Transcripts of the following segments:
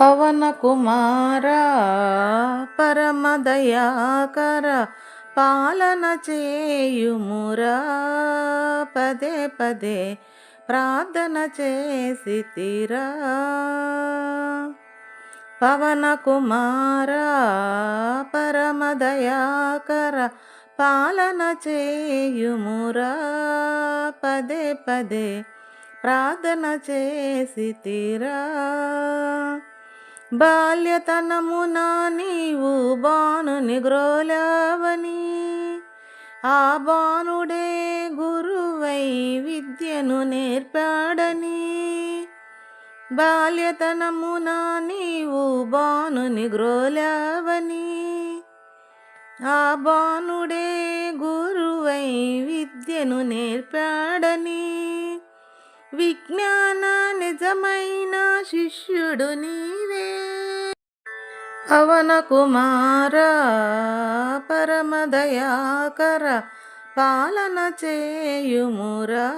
పవన కుమార పరమదయాకర పాలన చేయుమురా. పదే పదే ప్రార్థన చేసి తీరా. పవన కుమార పరమదయాకర పాలన చేయుమురా. పదే పదే ప్రార్థన చేసి తీరా. బాల్యతనమున నీవు బాను నిగ్రోలావని ఆ బాణుడే గురువై విద్యను నేర్పాడని బాల్యతనమున నీవు బాను నిగ్రోలావని ఆ బాణుడే గురువై విద్యను నేర్పాడని విజ్ఞాన నిజమైన శిష్యుడు నీవే. పవన కుమార పరమదయాకర పాలన చేయుమురా.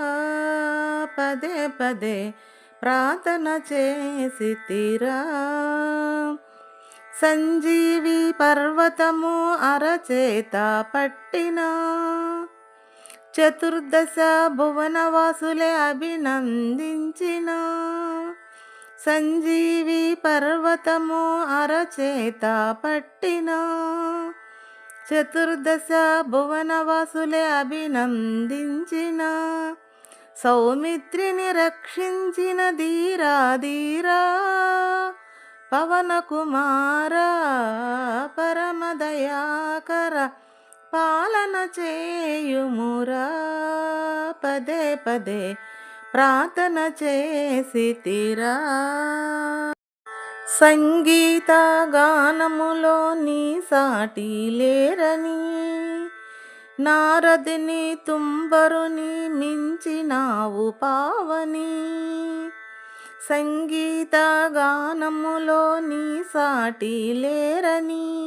పదే పదే ప్రార్థన చేసి తీరా. సంజీవి పర్వతము అరచేత పట్టినా. చతుర్దశ భువనవాసులే అభినందించిన. సంజీవి పర్వతము అరచేత పట్టిన. చతుర్దశ భువనవాసులే అభినందించిన. సౌమిత్రిని రక్షించిన ధీరా ధీరా పవన కుమార పరమదయాకర పాలన చేయుమురా. పదే పదే ప్రార్థన చేసి తీరా సంగీత గానములో నీ సాటి లేరని. నారదిని తుంబరుని మించినావు పావని. సంగీత గానములో నీ సాటి లేరని.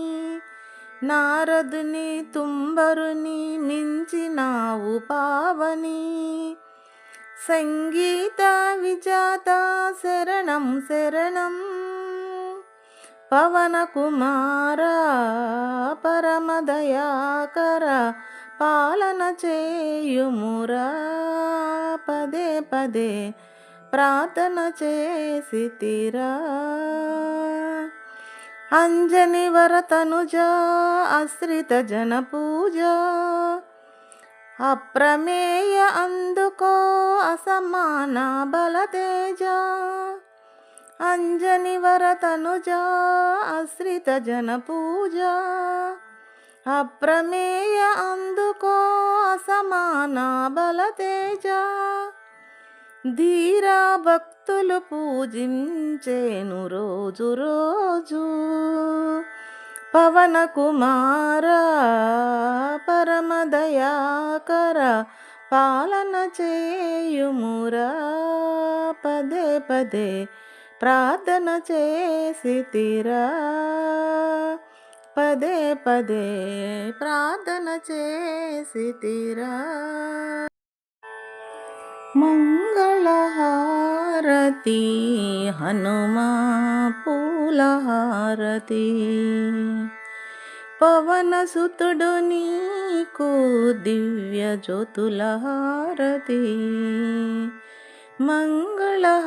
నారదుని తుంబరుని మించినావు పావని. సంగీత విజాత శరణం శరణం పవన కుమార పరమదయాకర పాలన చేయుమురా. పదే పదే ప్రార్థన చేసి తీరా. అంజని వరతనుజ ఆశ్రిత జన పూజ అప్రమేయ అందుకో అసమాన బలతేజ. అంజని వరతనుజ ఆశ్రిత జన పూజ అప్రమేయ అందుకో అసమాన బలతేజ. ధీరా భక్తులు పూజించేను రోజు రోజు. పవన కుమార పరమదయాకర పాలన చేయుమురా. పదే పదే ప్రార్థన చేసి తీరా పదే పదే ప్రార్థన చేసి తీరా मङ्गलहारती हनुमापूलहारती पवनसुतडुनी कोदिव्यज्योतुलहारती मङ्गलहारती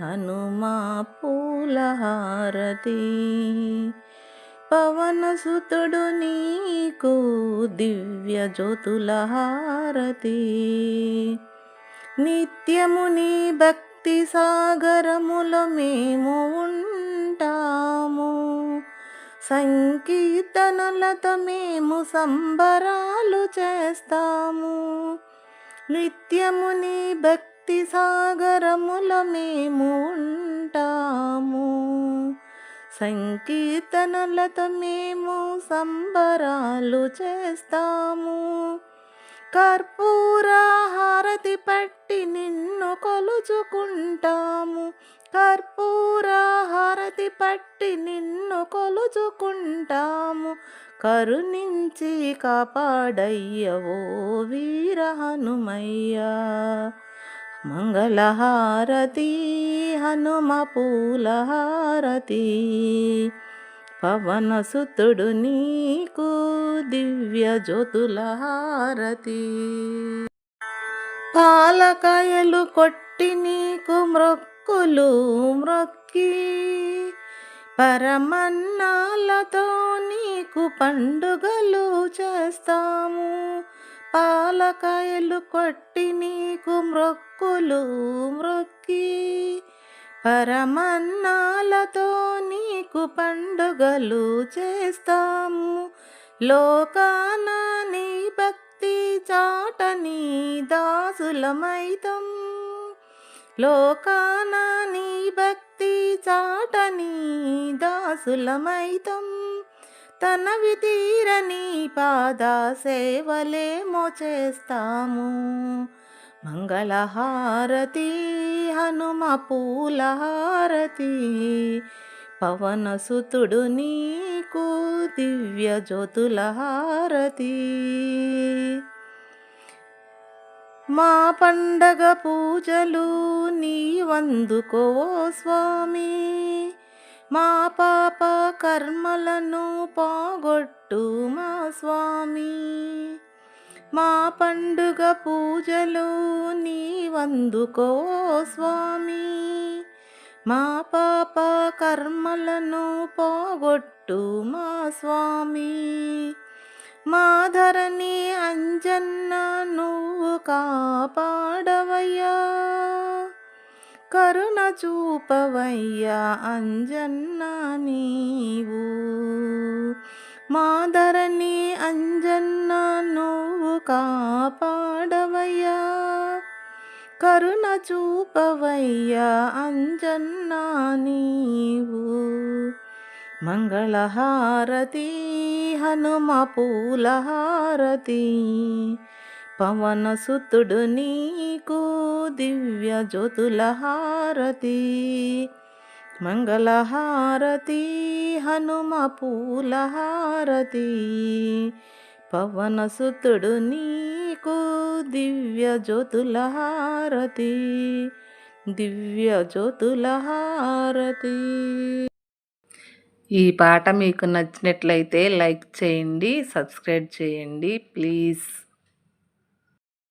हनुमा पूलहारते పవనసుతుడు నీకు దివ్య జ్యోతుల హారతి నిత్యము నీ భక్తి సాగరముల మేము ఉంటాము. సంకీర్తనలతో మేము సంబరాలు చేస్తాము. నిత్యము నీ భక్తి సాగరముల మేము ఉంటాము. సంకీర్తనలతో మేము సంబరాలు చేస్తాము. కర్పూర హారతి పట్టి నిన్ను కొలుచుకుంటాము. కర్పూర హారతి పట్టి నిన్ను కొలుచుకుంటాము. కరుణించి కాపాడయ్యవో వీర హనుమయ్యా. మంగళహారతి హనుమ పూలహారతి. పవనసుతుడు నీకు దివ్య జ్యోతుల హారతి పాలకాయలు కొట్టి నీకు మ్రొక్కులు మ్రొక్కి పరమన్నాలతో నీకు పండుగలు చేస్తాము. పాలకాయలు కొట్టి నీకు మ్రొక్కులు మ్రొక్కి పరమన్నాలతో నీకు పండుగలు చేస్తాము. లోకాన నీ భక్తి చాటని దాసులమైతం. లోకాన నీ భక్తి చాటని దాసులమైతం. తనవి తీరని పాద సేవలేమో చేస్తాము మంగళహారతి హనుమ పూలహారతి పవనసుతుడు నీకు దివ్య జ్యోతుల హారతి మా పండగ పూజలు నీ వందుకో స్వామి. మా పాప కర్మలను పోగొట్టు మా స్వామి. మా పండుగ పూజలు నీ వందుకో స్వామి. మా పాప కర్మలను పోగొట్టు మా స్వామి. మాధరని అంజన్న నువ్వు కాపాడవయ్యా. కరుణ చూపవయ్యా అంజన్న నీవు. మాదరని అంజన్న నువ్వు కాపాడవయ్యా. కరుణ చూపవయ్యా అంజన్న నీవు. మంగళహారతి హనుమ పూలహారతి పవనసుతుడు నీకు. దివ్య జ్యోతుల హారతి మంగళహారతి హనుమ పవన పవనసుతుడు నీకు దివ్య జ్యోతుల హారతి దివ్య జ్యోతుల హారతి ఈ పాట మీకు నచ్చినట్లయితే లైక్ చేయండి సబ్స్క్రైబ్ చేయండి ప్లీజ్.